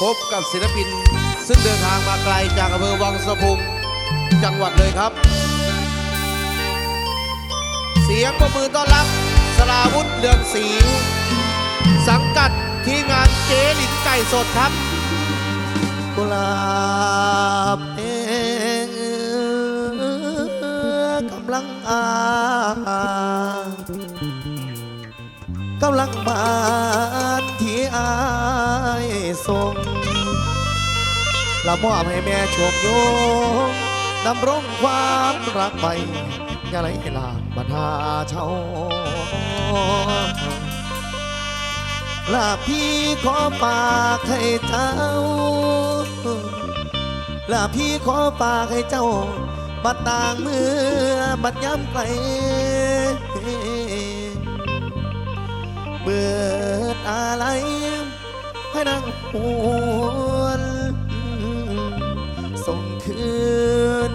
พบกับศิลปิน ซึ่งเดินทางมาไกลจากอำเภอวังสะพุงจังหวัดเลยครับ เสียงประมือต้อนรับสราวุธเลืองศรีสังกัดทีมงานเจหลินไก่สดครับกุหลาบเองกำลังอากำลังบานที่อายส่ง ละมอบให้แม่ชมโยงดำรงความรักไปอย่าไหลหลากบรรดาเช่าลาพี่ขอฝากให้เจ้าลาพี่ขอฝากให้เจ้าบัดต่างมือบัดย้ำไกลเบิดอะไรให้นั่งหว คืน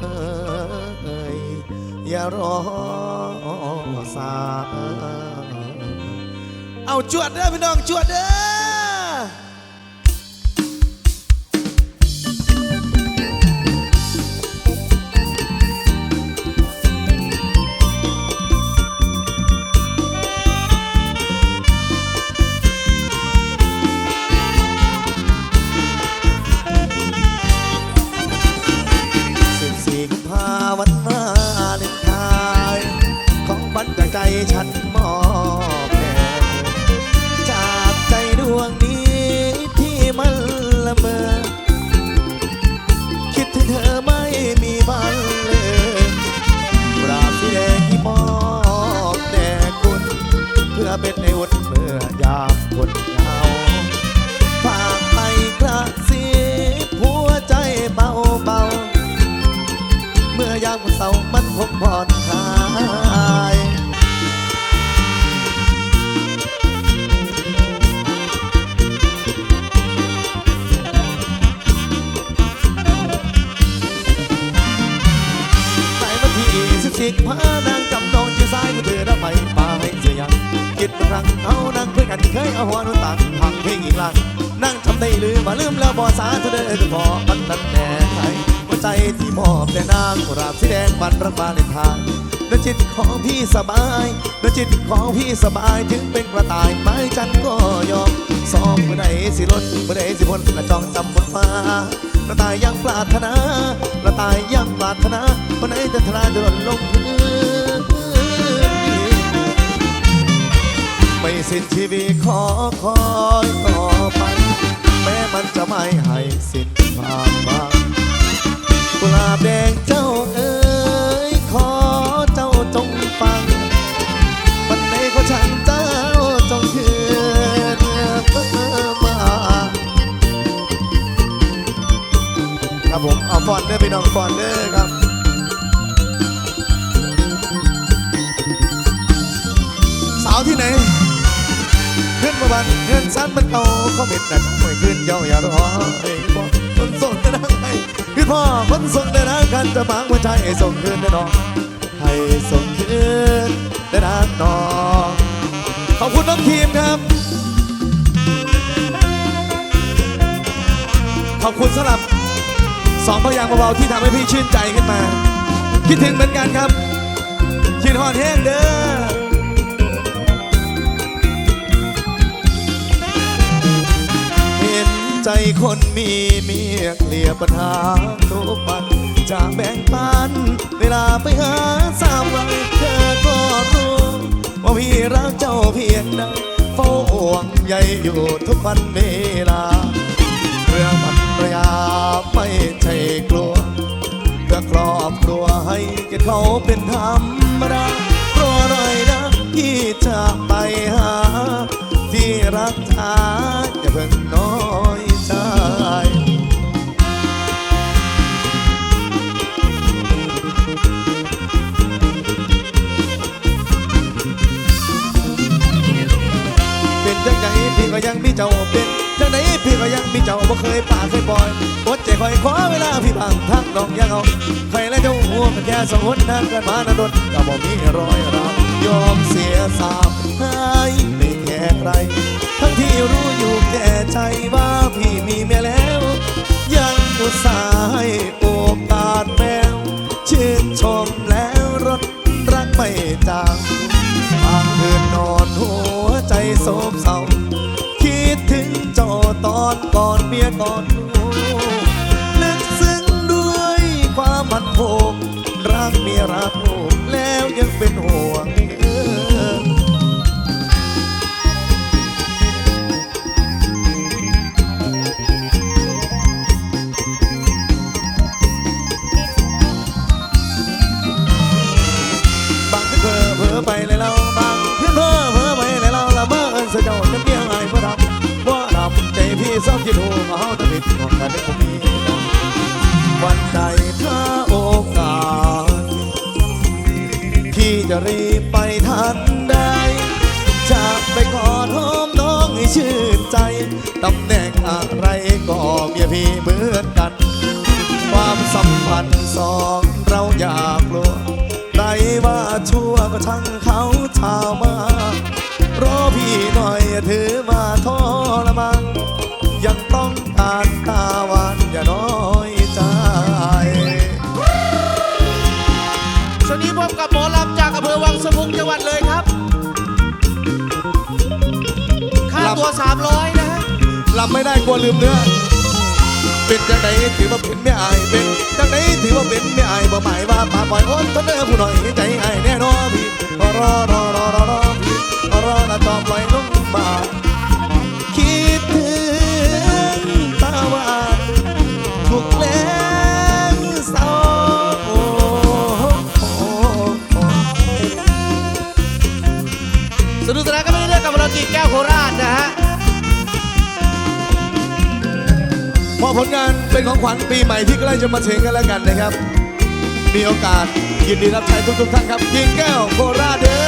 เอ่ยอย่ารอสายเอาจวดเด้อพี่น้องจวดเด้อ ผ่อนคลายในวันที่สิบสี่พานางจำนองจีซ้ายมือถือแล้วไม่ปาให้เสียยังคิดบางครั้งเอานั่งคุยกันเคยเอาหัวนุ่นตังพังเพลงอีกลังนั่งจำได้ลืมมาลืมแล้วบอสาเธอเดินก็พอมันนั้นแน่ ใจที่มอบแต่นางกุหลาบสีแดงบันรักบานเลนทางและจิตของพี่สบายและจิตของพี่สบายถึงเป็นกระต่ายไม้จันก็ยอมซ้อมเมื่อใดสิล้นเมื่อใดสิพ้นกระจองจำบนฟ้ากระต่ายยังปรารถนากระต่ายยังปรารถนาวันไหนจะทลายจะหล่นลงพื้นไม่สิ้นชีวิตขอคอยต่อไปแม้มันจะไม่ให้สิ้นความหวัง กุหลาบแดงเจ้าเอ๋ยขอเจ้าจงฟัง วันไหนขอฉันเจ้าจงคืนมาครับผมเอาฟอนเด้อพี่น้องฟอนเด้อครับสาวที่ไหนขึ้นมาบันเงินสั้นมันเอาเขาเม็ดแต่ช่วยขึ้นเย้าอย่ารอไพ่อคนส่งเดินทางกันจะบางหัวใจให้ส่งคืนแน่นอนให้ส่งคืนเดินทางนองขอบคุณน้องทีมครับ ขอบคุณสำหรับสองพยางเบาๆที่ทำให้พี่ชื่นใจขึ้นมา คิดถึงเหมือนกันครับคิดฮอดแห้งเด้อ ใจคนมีเมียเคลียปัญหาทุกวันจะแบ่งปัน เวลาไปหาสามวันเธอก็รู้ว่าพี่รักเจ้าเพียงใดเฝ้าห่วงใยอยู่ทุกวันเวลาเรื่องภรรยาไม่ใช่กลัวเพื่อครอบครัวให้เกียรติเขาเป็นธรรมดารอหน่อยนะพี่จะไปหาที่รักษาอ ก็ยังมีเจ้าบ่เคยป่าเคยปล่อยปวดใจคอยขอเวลาพี่บางทักน้องยังเอาใครและเจ้าหัวมันแค่สองคนนั้นกันมาหนาดนก็บ่มีรอยร้าวยอมเสียสาบให้ไม่แค่ใคร ทั้งที่รู้อยู่แก่ใจว่าพี่มีเมียแล้ว ยังอุตส่าห์ให้โอกาสแมวชื่นชม ยก่อนลูกลึกซึ้งด้วยความมั่นคงรักเมียรักลูกแล้วยังเป็นห่ว ที่ดูมาเฮาจะเป็นองกันได้ผมมีวันใดถ้าโอกาสพี่จะรีบไปทันได้จะไปกอดหอมน้องให้ชื่นใจตำแหน่งอะไรก็เมียพี่เหมือนกัน ความสัมพันธ์สองเราอยากลัวใครว่าชั่วก็ช่างเขาชาวมารอพี่หน่อยถือมาทอละมัง ตอนนี้พบกับหมอลำจากอำเภอวังสะพุงจังหวัดเลยครับ ค่าตัว 300 นะฮะลำไม่ได้กลัวลืมเนื้อ เป็นจังไหนถือว่าเป็นไม่อาย เป็นจังไหนถือว่าเป็นไม่อายบ่หมายว่าปาปล่อยโอนทนเด้อผู้หน่อย ผลงานเป็นของขวัญปีใหม่ที่ใกล้จะมาถึงกันแล้วกันนะครับ มีโอกาสยินดีรับใช้ทุกๆท่านครับกิ่งแก้วโคราชเด้อ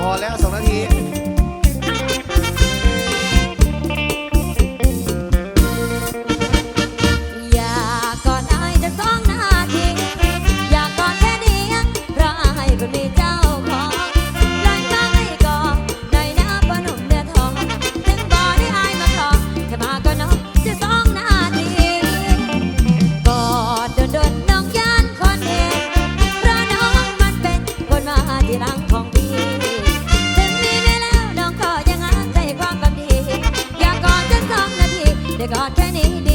พอแล้วสองนาที need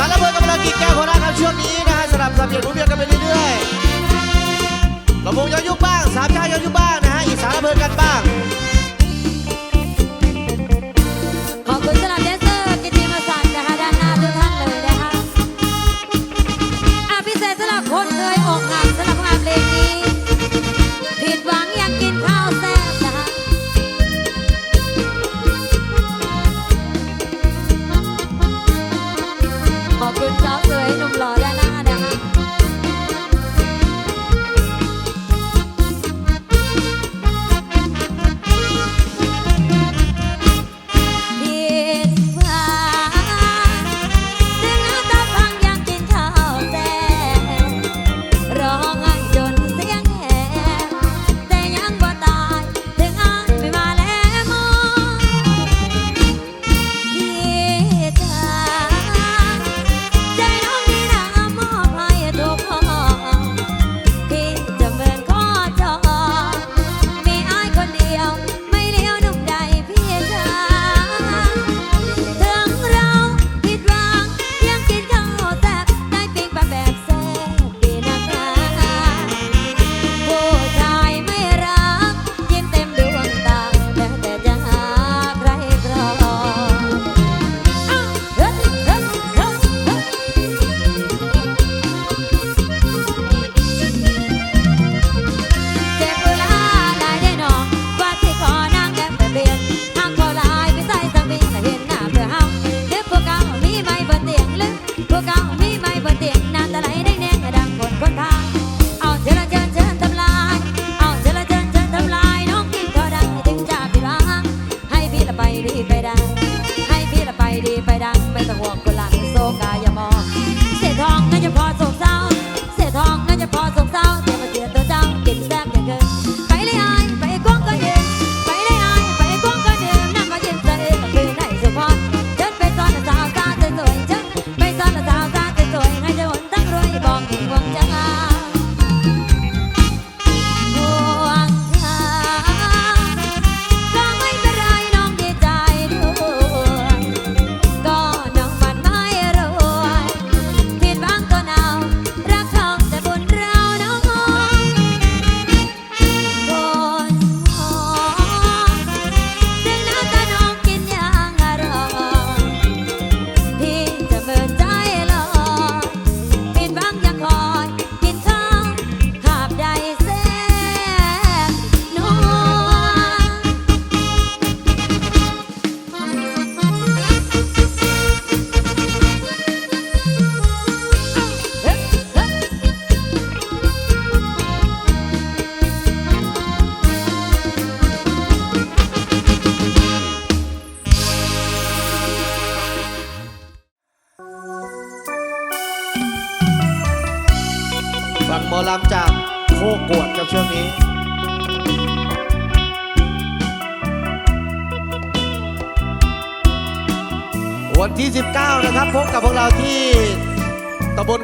สาระเบิดกำลังกินแก้วโคราชครับช่วงนี้นะฮะสลับสับเปลี่ยนหมุนเวียนกันไปเรื่อยๆลำวงย้อนยุคบ้างสามชาติย้อนยุคบ้างนะฮะอีสานระเบิดกันบ้าง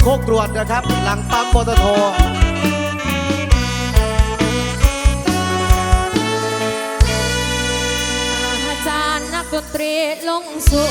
โคกตรวจนะครับ หลังปั๊มปตทอาจารย์นักดนตรีลงสู่